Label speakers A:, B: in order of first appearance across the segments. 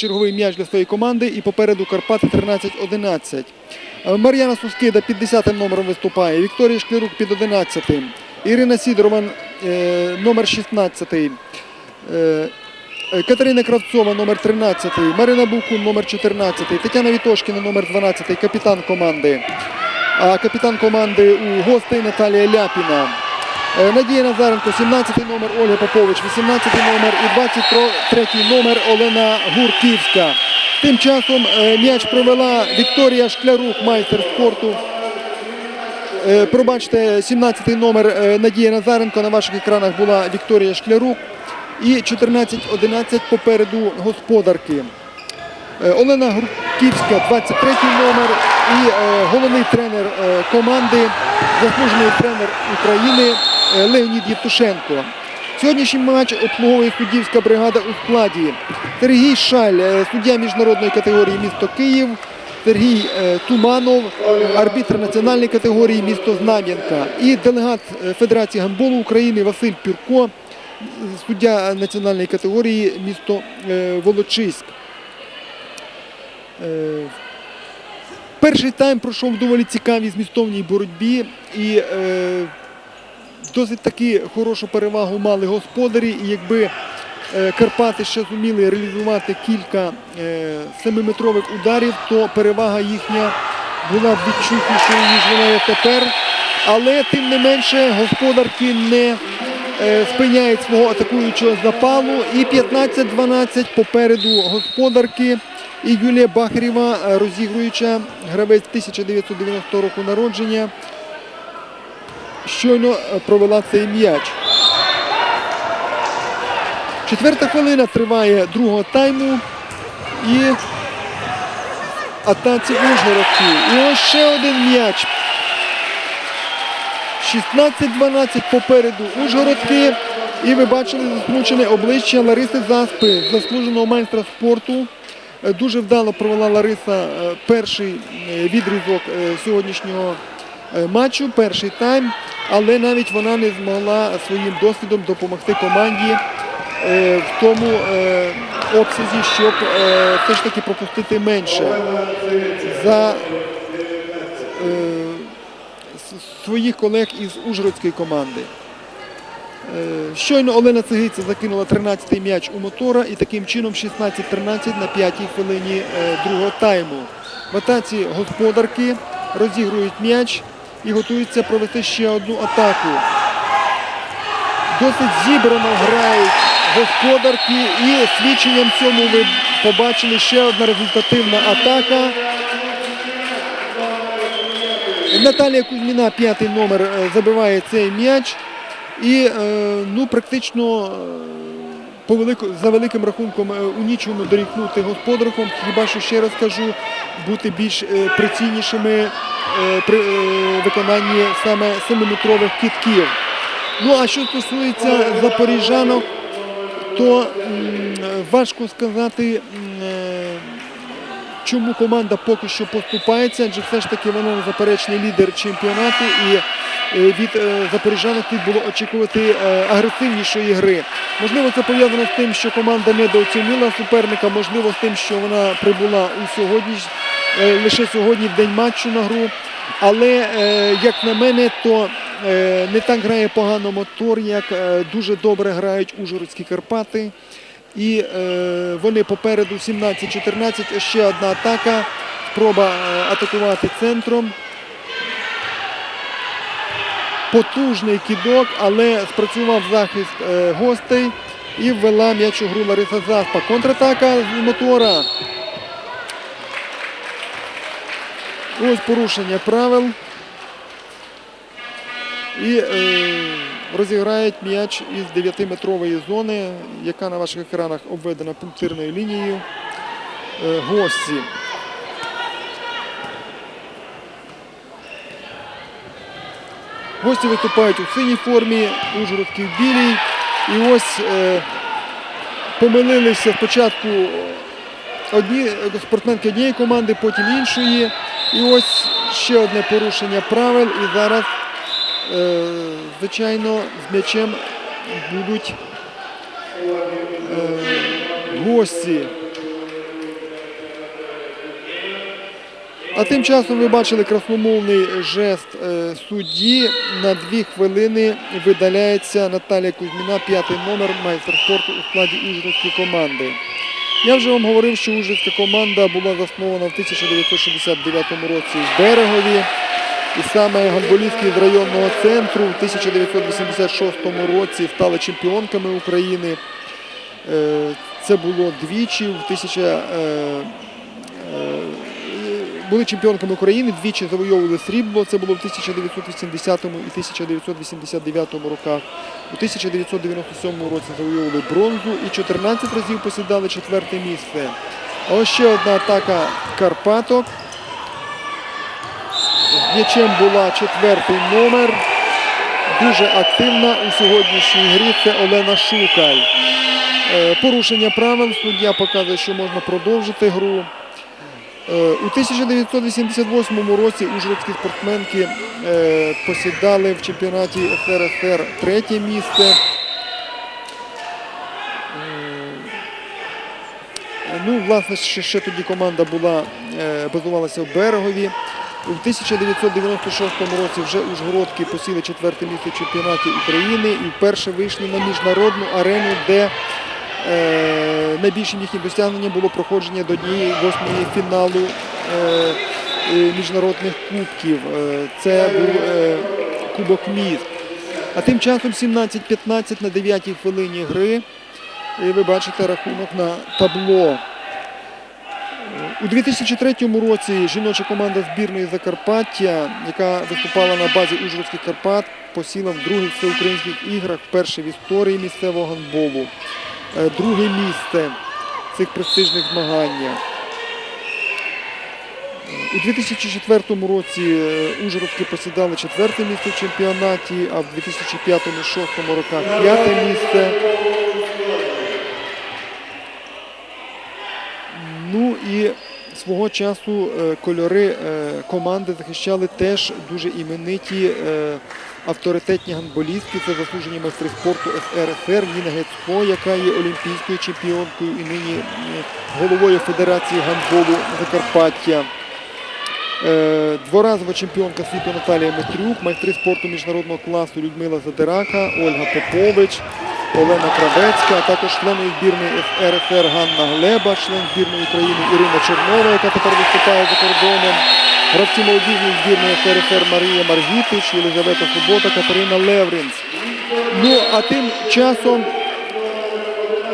A: Черговий м'яч для своєї команди і попереду Карпати 13-11. Е, Мар'яна Сускида під 10 номером виступає. Вікторія Шклярук під 11. Ірина Сідорова е, номер 16. Е, Катерина Кравцова номер 13. Марина Букун номер 14. Тетяна Вітошкіна номер 12. Капітан команди. А капітан команди у гостей Наталія Ляпіна. Е, Надія Назаренко, 17 номер Ольга Попович, 18 номер і 23 номер Олена Гурківська. Тим часом е, м'яч провела Вікторія Шклярук, майстер спорту. Е, Пробачте, 17 номер Надія Назаренко на ваших екранах була Вікторія Шклярук. І 14-11 попереду господарки. Олена Гурківська, 23 номер і головний тренер команди, заслужений тренер України Леонід Євтушенко. Сьогоднішній матч обслуговує суддівська бригада у складі. Сергій Шаль, е, суддя міжнародної категорії місто Київ. Сергій е, Туманов, арбітр національної категорії місто Знам'янка. І делегат е, Федерації гандболу України Василь Пюрко, суддя національної категорії місто е, Волочиськ. Е, Перший тайм пройшов доволі цікавій змістовній боротьбі і е, досить таки хорошу перевагу мали господарі. І якби е, Карпати ще зуміли реалізувати кілька е, семиметрових ударів, то перевага їхня була б відчутнішою, ніж вона є тепер. Але тим не менше господарки не е, спиняють свого атакуючого запалу. І 15-12 попереду господарки. І Юлія Бахарєва, розігруюча гравець 1990 року народження, щойно е, провела цей м'яч. Четверта хвилина триває другого тайму. І атаці Ужгородці. І ось ще один м'яч. 16-12 попереду Ужгородки. І ви бачили засмучене обличчя Лариси Заспи, заслуженого майстра спорту. Е, Дуже вдало провела Лариса е, перший відрізок сьогоднішнього матчу, перший тайм, але навіть вона не змогла своїм досвідом допомогти команді е, в тому е, обсязі, щоб е, все ж таки пропустити менше за своїх колег із Ужгородської команди. Щойно Олена Цигиця закинула 13-й м'яч у мотора і таким чином 16-13 на 5-й хвилині другого тайму. В атаці господарки розігрують м'яч і готуються провести ще одну атаку. Досить зібрано грають господарки і свідченням цьому ви побачили ще одна результативна атака. Наталія Кузьміна, п'ятий номер, е, забиває цей м'яч. І е, ну, практично е, по велику, за великим рахунком е, у нічому дорікнути господарком. Хіба що ще раз кажу, бути більш е, прицільнішими е, при виконанні саме 7-метрових кітків. Ну а що стосується запоріжанок, то важко сказати. Чому команда поки що поступається, адже все ж таки вона незаперечний лідер чемпіонату і е, від е, запоріжанок тут було очікувати е, агресивнішої гри. Можливо, це пов'язано з тим, що команда недооцінила суперника, можливо, з тим, що вона прибула у сьогодні, лише сьогодні в день матчу на гру. Але, як на мене, то не так грає погано мотор, як дуже добре грають Ужгородські Карпати. І е, вони попереду 17-14. Ще одна атака. Спроба е, атакувати центром. Потужний кідок, але спрацював захист е, гостей і ввела м'яч у гру Лариса Заспа. Контратака з мотора. Ось порушення правил. І е, розіграють м'яч із 9-метрової зони, яка на ваших екранах обведена пунктирною лінією. Е, гості. Гості виступають у синій формі, Ужгородській в білій. І ось е, помилилися спочатку одні спортсменки однієї команди, потім іншої. І ось ще одне порушення правил. І зараз, е, Е, звичайно, з м'ячем будуть е, гості. А тим часом ви бачили красномовний жест е, судді. На дві хвилини видаляється Наталія Кузьміна, п'ятий номер майстер спорту у складі Ужгородської команди. Я вже вам говорив, що Ужгородська команда була заснована в 1969 році в Берегові. І саме гандболістки з районного центру в 1986 році стали чемпіонками України. Е, Це було двічі в 1000, е, е, були чемпіонками України, двічі завойовували срібло. Це було в 1980 і 1989 роках. У 1997 році завойовували бронзу і 14 разів посідали четверте місце. Ось ще одна атака Карпаток. М'ячем була четвертий номер. Дуже активна у сьогоднішній грі це Олена Шукаль. Е, Порушення правил суддя показує, що можна продовжити гру. Е, У 1988 році ужгородські спортсменки е, посідали в чемпіонаті СРСР третє місце. Ну, власне, ще, ще тоді команда була, базувалася в Берегові. У 1996 році вже Ужгородки посіли четверте місце чемпіонаті України і вперше вийшли на міжнародну арену, де е, найбільшим їхнім досягненням було проходження до однієї восьмої фіналу е, е, міжнародних кубків. Е, це був Кубок міст. А тим часом 17-15 на 9-й хвилині гри. І ви бачите рахунок на табло. У 2003 році жіноча команда збірної Закарпаття, яка виступала на базі Ужгородських Карпат, посіла в других всеукраїнських іграх вперше в історії місцевого гандболу. Е, Друге місце цих престижних змаганнях. У 2004 році е, Ужгородські посідали четверте місце в чемпіонаті, а в 2005-2006 роках п'яте місце. Ну і свого часу е, кольори е, команди захищали теж дуже імениті е, авторитетні гандболістки. Це заслужені майстри спорту СРСР Ніна Гецько, яка є олімпійською чемпіонкою і нині головою Федерації гандболу Закарпаття. Дворазова чемпіонка світу Наталія Метрюк, майстри спорту міжнародного класу Людмила Задирака, Ольга Попович, Олена Кравецька, а також члени збірної РФР Ганна Глеба, член збірної України Ірина Чернова, яка тепер виступає за кордоном. Гравці молодіжної збірної РФР Марія Маргітич, Єлизавета Субота, Катерина Левринц. Ну а тим часом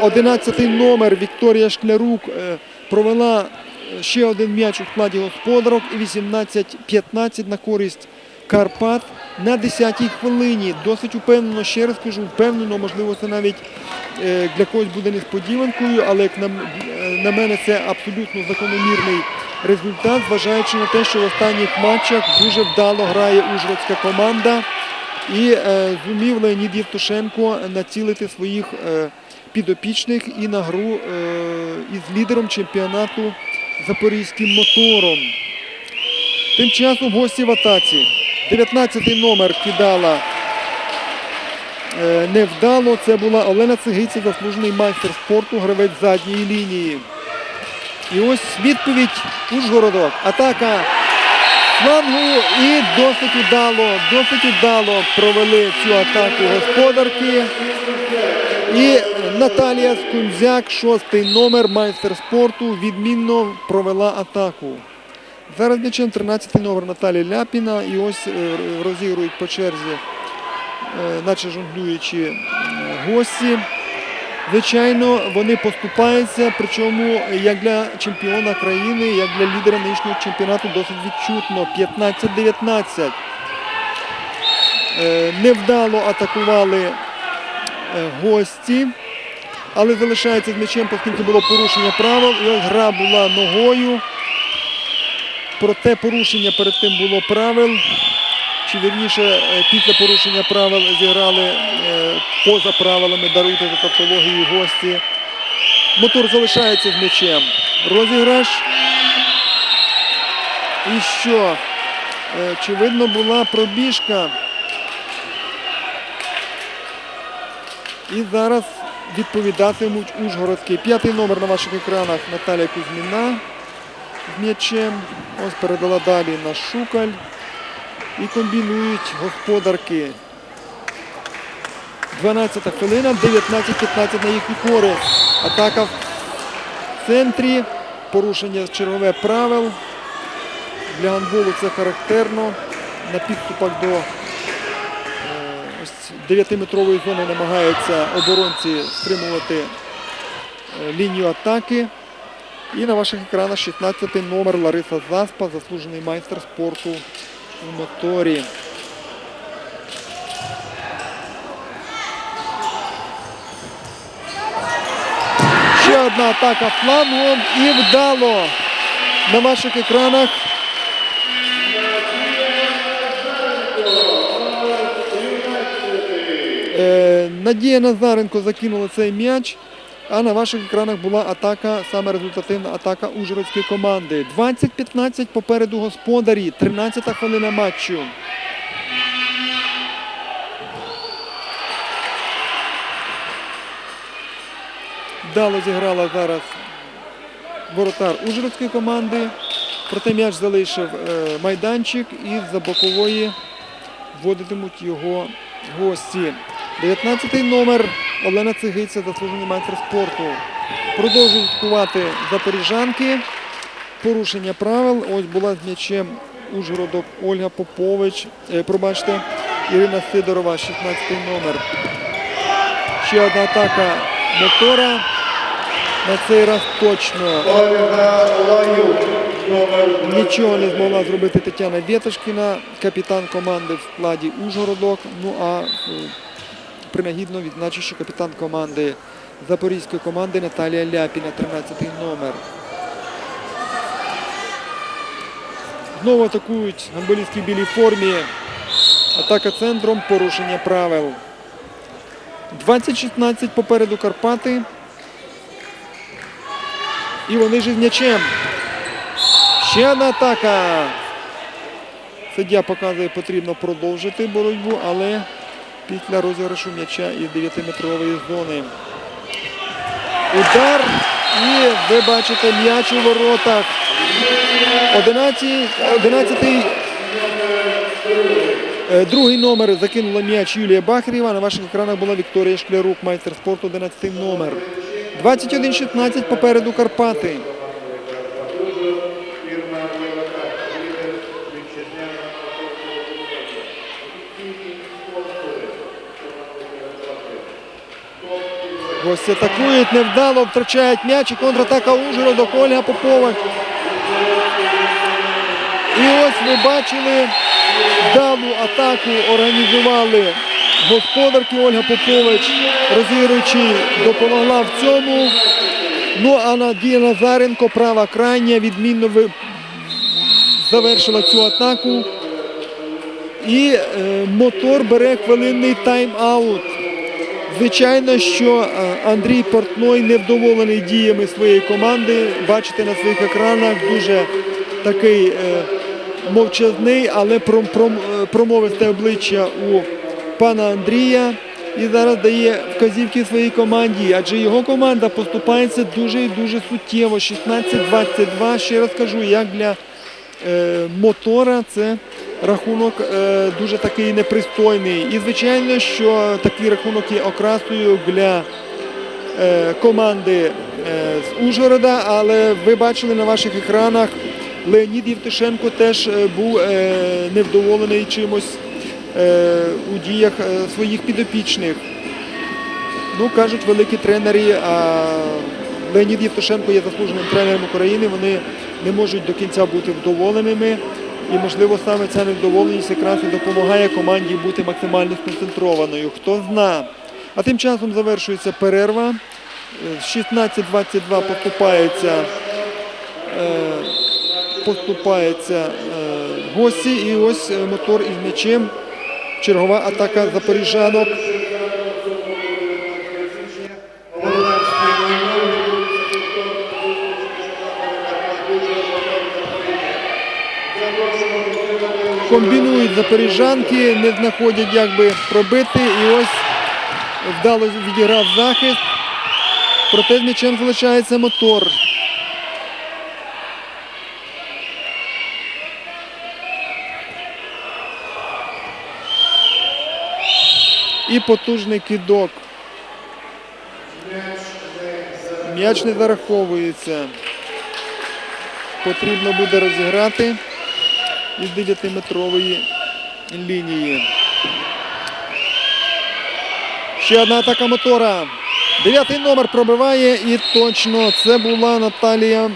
A: 11 номер Вікторія Шклярук е, провела е, ще один м'яч у складі господарок і 18-15 на користь Карпат на 10-й хвилині. Досить упевнено, ще раз кажу, впевнено, можливо, це навіть е, для когось буде несподіванкою, але як е, на мене це абсолютно закономірний результат, зважаючи на те, що в останніх матчах дуже вдало грає ужгородська команда. І е, зумів Леонід Євтушенко націлити своїх підопічних і на гру із лідером чемпіонату запорізьким мотором. Тим часом гості в атаці. 19-й номер кидала е, невдало. Це була Олена Цигиця, заслужений майстер спорту, гравець задньої лінії. І ось відповідь Ужгородок. Атака флангу і досить удало, досить удало провели цю атаку господарки. І Наталія Скунзяк, шостий номер, майстер спорту, відмінно провела атаку. Зараз м'ячем 13-й номер Наталія Ляпіна. І ось е, розігрують по черзі, е, наче жонглюючи е, гості. Звичайно, вони поступаються, причому як для чемпіона країни, як для лідера нинішнього чемпіонату досить відчутно. 15-19. Е, Невдало атакували гості, але залишається з м'ячем, оскільки було порушення правил. І ось гра була ногою. Проте порушення перед тим було правил. Чи вірніше е, після порушення правил зіграли е, поза правилами, даруйте за тавтологію гості. Мотор залишається з м'ячем. Розіграш. І що? Е, Очевидно, була пробіжка. І зараз відповідатимуть Ужгородський. П'ятий номер на ваших екранах Наталія Кузьміна. М'ячем. Ось передала далі на Шукаль. І комбінують господарки. 12 хвилина, 19-15 на їхню користь. Атака в центрі. Порушення чергове правил. Для гандболу це характерно. На підступах до е, 9-метрової зони намагаються оборонці стримувати е, лінію атаки. І на ваших екранах 16 номер Лариса Заспа, заслужений майстер спорту у моторі. Ще одна атака флангом і вдало на ваших екранах. Е, Надія Назаренко закинула цей м'яч, а на ваших екранах була атака, саме результативна атака Ужгородської команди. 20-15 попереду господарі, 13-та хвилина матчу. Вдало зіграла зараз воротар Ужгородської команди. Проте м'яч залишив е, майданчик і за бокової вводитимуть його гості. 19-й номер Олена Цигиця, заслужений майстер спорту. Продовжують кувати запоріжанки. Порушення правил. Ось була з м'ячем Ужгородок Ольга Попович. Е, пробачте, Ірина Сидорова, 16 номер. Ще одна атака мотора. На цей раз точно Нічого не змогла зробити Тетяна Вєтошкіна, капітан команди в складі Ужгородок. Ну а е, принагідно відзначу, що капітан команди запорізької команди Наталія Ляпіна, 13-й номер. Знову атакують гандболістки в білій формі. Атака центром, порушення правил. 20-16 попереду Карпати. І вони ж із м'ячем. Ще одна атака. Суддя показує, потрібно продовжити боротьбу, але після розіграшу м'яча із 9-метрової зони. Удар. І ви бачите м'яч у воротах. 11, 11 е, Другий номер закинула м'яч Юлія Бахарєва. На ваших екранах була Вікторія Шклярук, майстер спорту, 11 номер. 21-16 попереду Карпати. Ось атакують невдало, втрачають м'яч і контратака Ужгородок Ольга Попова. І ось ви бачили, вдалу атаку організували господарки Ольга Попович, розігруючи, допомогла в цьому. Ну а Надія Назаренко, права крайня, відмінно завершила цю атаку. І е, мотор бере хвилинний тайм-аут. Звичайно, що е, Андрій Портной невдоволений діями своєї команди. Бачите на своїх екранах дуже такий е, мовчазний, але е, промовисте обличчя у пана Андрія. І зараз дає вказівки своїй команді, адже його команда поступається дуже і дуже суттєво. 16-22. Ще раз кажу, як для мотора це рахунок е, дуже такий непристойний. І звичайно, що такий рахунок є окрасою для е, команди е, з Ужгорода, але ви бачили на ваших екранах, Леонід Євтушенко теж був невдоволений чимось у діях своїх підопічних. Ну, кажуть великі тренери, а Леонід Євтушенко є заслуженим тренером України. Вони не можуть до кінця бути вдоволеними. І, можливо, саме ця невдоволеність якраз і допомагає команді бути максимально сконцентрованою. Хто зна. А тим часом завершується перерва. Е, 16-22 поступаються, е, е, гості. І ось е, мотор із м'ячем. Чергова атака запоріжанок. Комбінують запоріжанки, не знаходять, як би пробити. І ось вдало відіграв захист. Проте з м'ячем залишається мотор. І потужний кидок. М'яч не зараховується. Потрібно буде розіграти із 9-метрової лінії. Ще одна атака мотора. Дев'ятий номер пробиває і точно це була Наталія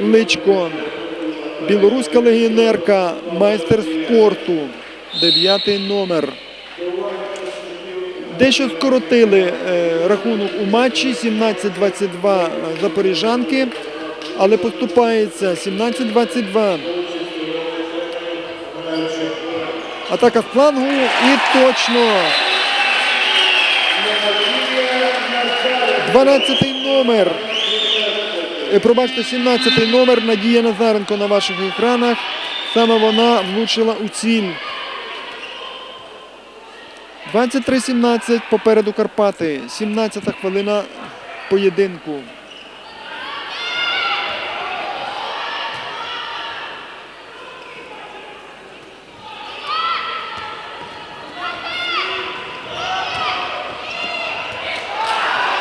A: Майличко. Білоруська легіонерка, майстер спорту. Дев'ятий номер. Дещо скоротили е, рахунок у матчі 17-22 запоріжанки, але поступається 17-22. Атака з флангу і точно. 12-й номер. Е, Пробачте, 17-й номер Надія Назаренко на ваших екранах. Саме вона влучила у ціль. 23-17 попереду Карпати. 17-та хвилина поєдинку.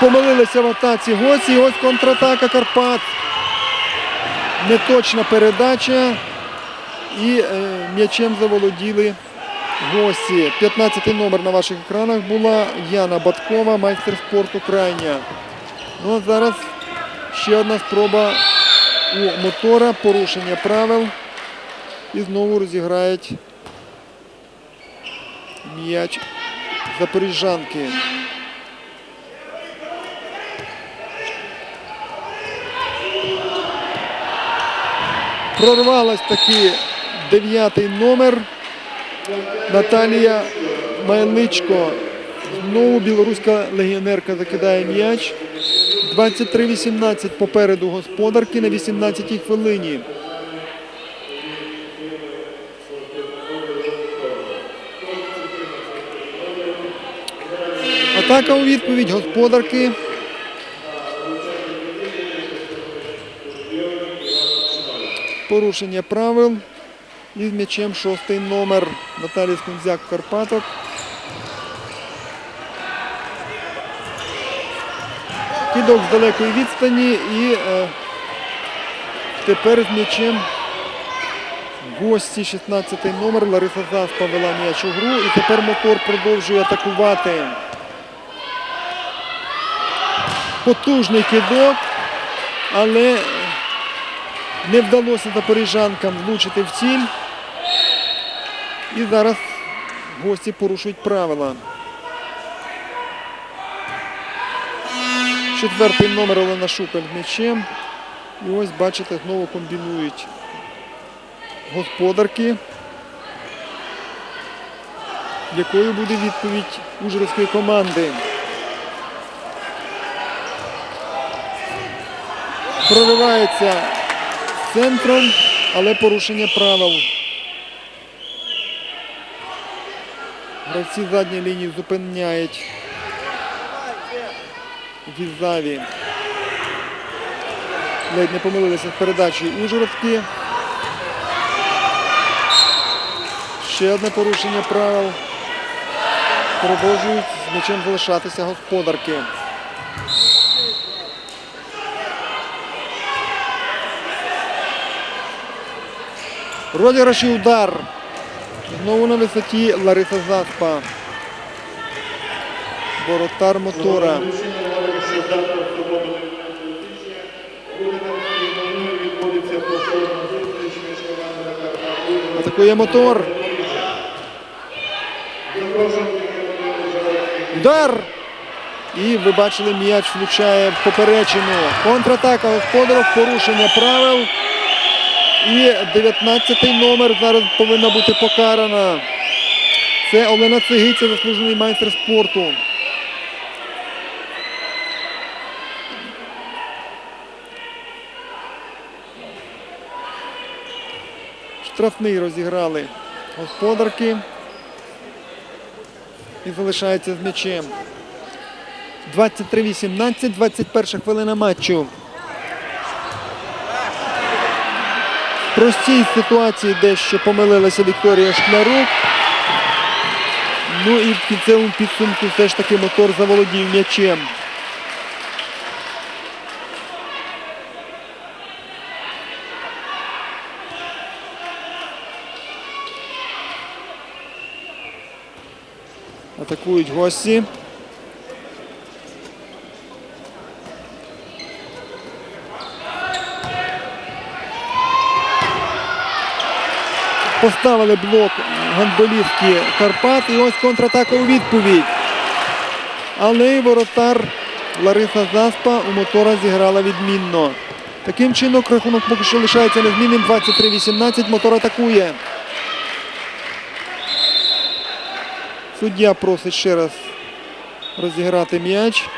A: Помилилися в атаці гості. І ось контратака Карпат. Неточна передача. І е, м'ячем заволоділи гості. 15-й номер на ваших екранах була Яна Баткова, майстер спорту крайня. Ну а зараз ще одна спроба у мотора, порушення правил. І знову розіграють м'яч запоріжанки. Прорвалась таки дев'ятий номер. Наталія Майличко. Знову білоруська легіонерка закидає м'яч. 23-18 попереду господарки на 18-й хвилині. Атака у відповідь господарки. Порушення правил. І з м'ячем шостий номер Наталії Скунзяк Карпаток. Кидок з далекої відстані і е, тепер з м'ячем гості 16 номер Лариса Заспа вела м'яч у гру і тепер мотор продовжує атакувати. Потужний кидок, але не вдалося запоріжанкам влучити в ціль. І зараз гості порушують правила. Четвертий номер Олена Шупель м'ячем. І ось, бачите, знову комбінують господарки. Якою буде відповідь ужгородської команди? Проривається центром, але порушення правил. Гравці задньої лінії зупиняють Візаві. Ледь не помилилися з передачею Ужгородські. Ще одне порушення правил. Продовжують з м'ячем залишатися господарки. Розіграш і удар. Знову на висоті Лариса Заспа. Воротар мотора.
B: Що завтра в суботу 19 буде на Києві відбудеться повторна зустріч між командами Карпат.
A: Атакує мотор. Удар! І ви бачили, м'яч влучає в поперечину. Контратака господарів, порушення правил. І 19-й номер зараз повинна бути покарана. Це Олена Цигиця, заслужений майстер спорту. Штрафний розіграли господарки. І залишається з м'ячем. 23-18, 21 хвилина матчу. Простій ситуації дещо помилилася Вікторія Шклярук. Ну і в кінцевому підсумку все ж таки мотор заволодів м'ячем. Атакують гості. Поставили блок гандболістки Карпат і ось контратака у відповідь. Але воротар Лариса Заспа у мотора зіграла відмінно. Таким чином рахунок поки що лишається незмінним. 23-18. Мотор атакує. Суддя просить ще раз розіграти м'яч.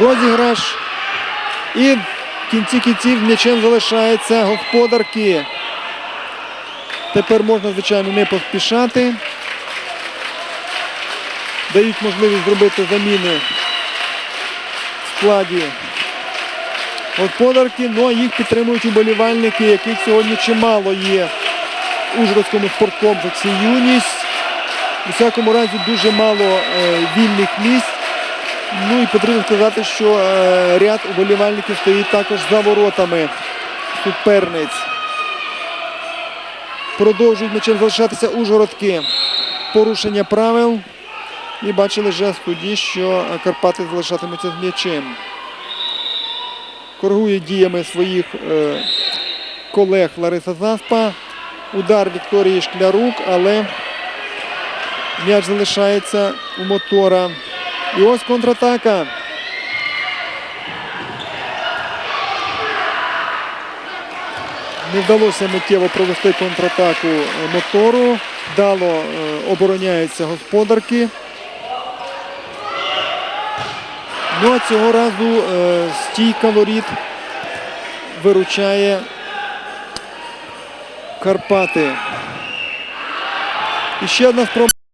A: Розіграш. І в кінці кінців м'ячем залишається господарки. Тепер можна, звичайно, не поспішати. Дають можливість зробити заміни в складі господарки, але їх підтримують уболівальники, яких сьогодні чимало є в Ужгородському спорткомплексі юність. У всякому разі дуже мало е, вільних місць. Ну і потрібно сказати, що е, ряд уболівальників стоїть також за воротами суперниць. Продовжують м'ячем залишатися Ужгородки. Порушення правил. І бачили жест судді, що Карпати залишатимуться з м'ячем. Коргує діями своїх е, колег Лариса Заспа. Удар Вікторії Шклярук, але м'яч залишається у мотора. І ось контратака. Не вдалося миттєво провести контратаку е, мотору. Дало е, обороняються господарки. Ну а цього разу е, стійка воріт виручає Карпати. І ще одна спроба